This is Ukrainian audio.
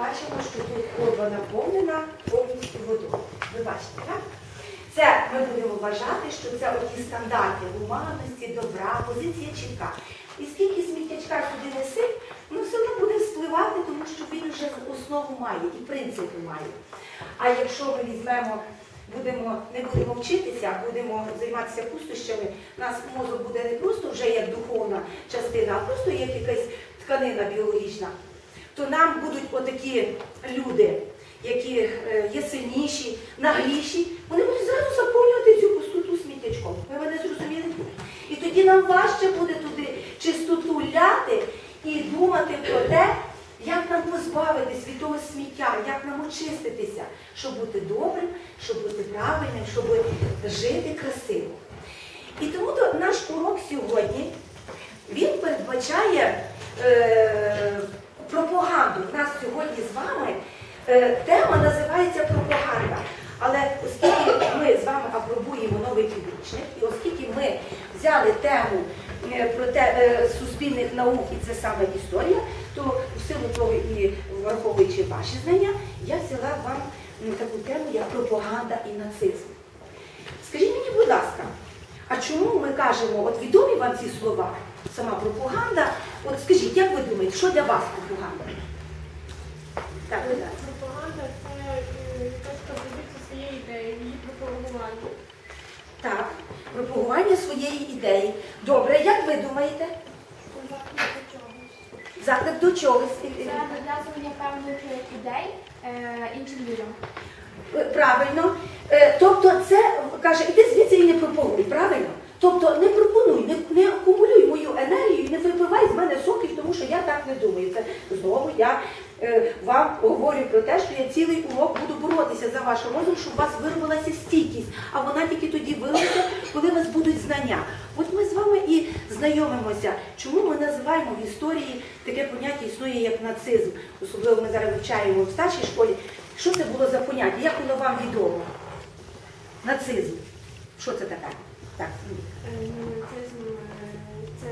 бачимо, що тут колба наповнена повністю водою. Ви бачите, так? Це ми будемо вважати, що це оті стандарти гуманності, добра, позиція чітка. І скільки сміттячка сюди несить, ну все одно буде спливати, тому що він вже основу має і принципи має. А якщо ми візьмемо, будемо, не будемо вчитися, будемо займатися пустощами, нас мозок буде не просто вже як духовна частина, а просто як якась тканина біологічна, то нам будуть отакі люди, які е, є сильніші, нагліші, вони будуть зразу заповнювати цю пустоту сміттячком. Ви мене зрозуміли? І тоді нам важче буде туди чистоту ляти і думати про те, як нам позбавитись від того сміття, як нам очиститися, щоб бути добрим, щоб бути правильним, щоб жити красиво. І тому то наш урок сьогодні він передбачає е, пропаганду. У нас сьогодні з вами е, тема називається пропаганда. Але оскільки ми з вами апробуємо новий підручник, і оскільки ми взяли тему е, про те, е, суспільних наук, і це саме історія, то в силу того і враховуючи ваші знання, я взяла вам таку тему, як пропаганда і нацизм. Скажіть мені, будь ласка, а чому ми кажемо, от відомі вам ці слова, сама пропаганда? От скажіть, як ви думаєте, що для вас пропаганда? Так, ласка. Пропаганда це е, якась пропозиція своєї ідеї, її пропагування. Так, пропагування своєї ідеї. Добре, як ви думаєте? Заклик до чогось. Це нав'язування певних ідей е, іншим людям. Е, Правильно. Е, Тобто це каже, іди звідси і не пропонуй, правильно? Тобто не пропонуй, не, не акумулюй мою енергію, не випивай з мене соків, тому що я так не думаю. Це знову я е, вам говорю про те, що я цілий урок буду боротися за ваш розум, щоб у вас виробилася стійкість, а вона тільки тоді виробиться, коли у вас будуть знання. От ми з вами і знайомимося, чому ми називаємо в історії таке поняття існує як нацизм. Особливо ми зараз вивчаємо в старшій школі. Що це було за поняття? Як воно вам відомо? Нацизм. Що це таке? Так. Це, е, це